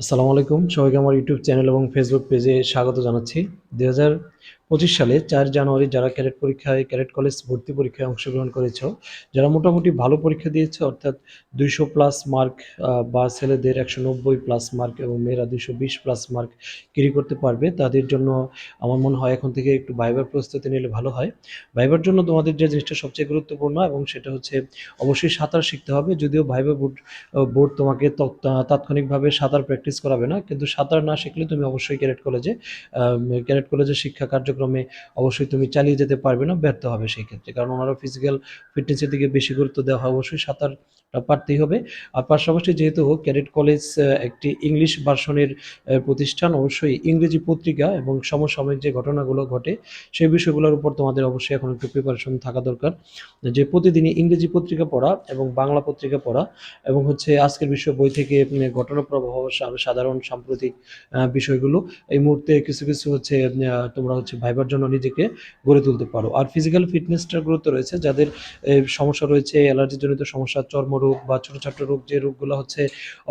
আসসালামু আলাইকুম। সবাইকে আমার ইউটিউব চ্যানেল এবং ফেসবুক পেজে স্বাগত জানাচ্ছি। দু হাজার পঁচিশ সালে চার জানুয়ারি যারা ক্যাডেট পরীক্ষায়, ক্যাডেট কলেজ ভর্তি পরীক্ষায় অংশগ্রহণ করেছ, যারা মোটামুটি ভালো পরীক্ষা দিয়েছে, অর্থাৎ দুইশো প্লাস মার্ক বা ছেলেদের একশো নব্বই প্লাস মার্ক এবং মেয়েরা দুইশো বিশ প্লাস মার্ক ক্যারি করতে পারবে, তাদের জন্য আমার মনে হয় এখন থেকে একটু ভাইবার প্রস্তুতি নিলে ভালো হয়। ভাইবার জন্য তোমাদের যে জিনিসটা সবচেয়ে গুরুত্বপূর্ণ এবং সেটা হচ্ছে অবশ্যই সাঁতার শিখতে হবে, যদিও ভাইবার বোর্ড বোর্ড তোমাকে তৎ- তাৎক্ষণিকভাবে সাঁতার প্র্যাকটিস করাবে না, কিন্তু সাঁতার না শিখলে তুমি অবশ্যই ক্যাডেট কলেজে ক্যাডেট কলেজের শিক্ষা কার্যক্রমে অবশ্যই তুমি চালিয়ে যেতে পারবে না, ব্যর্থ হবে সেই ক্ষেত্রে। কারণ ওনারা ফিজিক্যাল ফিটনেসের দিকে বেশি গুরুত্ব দেওয়া হয়, অবশ্যই সাঁতারটা পারতেই হবে। আর পাশাপাশি যেহেতু ক্যাডেট কলেজ একটি ইংলিশ ভার্সনের প্রতিষ্ঠান, অবশ্যই ইংরেজি পত্রিকা এবং সমসাময়িক যে ঘটনাগুলো ঘটে, সেই বিষয়গুলোর উপর তোমাদের অবশ্যই এখন একটু প্রিপারেশন থাকা দরকার। যে প্রতিদিনই ইংরেজি পত্রিকা পড়া এবং বাংলা পত্রিকা পড়া এবং হচ্ছে আজকের বিশ্ব বই থেকে ঘটনা প্রবাহ, সাধারণ সাম্প্রতিক বিষয়গুলো, এই মুহূর্তে কিছু কিছু হচ্ছে তোমরা হচ্ছে, ভাইবার জন্য নিজেকে গড়ে তুলতে পারো। আর ফিজিক্যাল ফিটনেসটার গুরুত্ব রয়েছে, যাদের সমস্যা রয়েছে অ্যালার্জি জনিত সমস্যা, চর্মরোগ বা ছোট ছোট রোগ যে রোগগুলো হচ্ছে,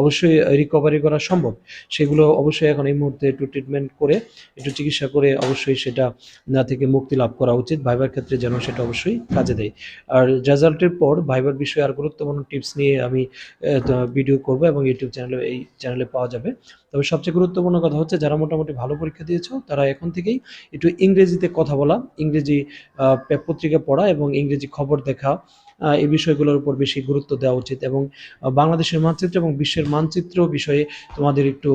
অবশ্যই রিকভারি করা সম্ভব। সেগুলো অবশ্যই এখন এই মুহূর্তে একটু ট্রিটমেন্ট করে, একটু চিকিৎসা করে অবশ্যই সেটা না থেকে মুক্তি লাভ করা উচিত। ভাইবার ক্ষেত্রে যেন সেটা অবশ্যই কাজে দেয়। আর রেজাল্টের পর ভাইবার বিষয়ে আর গুরুত্বপূর্ণ টিপস নিয়ে আমি ভিডিও করব এবং ইউটিউব চ্যানেলে এই চ্যানেলে পাওয়া যাবে। তবে সবচেয়ে গুরুত্বপূর্ণ কথা হচ্ছে, যারা মোটামুটি ভালো পরীক্ষা দিয়েছ, তারা এখন থেকেই একটু ইংরেজিতে কথা বলা, ইংরেজি পত্রিকা পড়া এবং ইংরেজি খবর দেখা এই বিষয়গুলোর উপর বেশি গুরুত্ব দেওয়া উচিত এবং বাংলাদেশের মানচিত্র এবং বিশ্বের মানচিত্র বিষয়ে তোমাদের একটু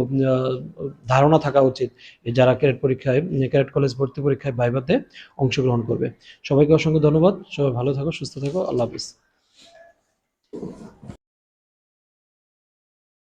ধারণা থাকা উচিত যারা ক্যারেট পরীক্ষায় ক্যারেট কলেজ ভর্তি পরীক্ষায় ভাইভাতে অংশগ্রহণ করবে। সবাইকে অসংখ্য ধন্যবাদ। সবাই ভালো থাকো, সুস্থ থাকো। আল্লাহ হাফিজ।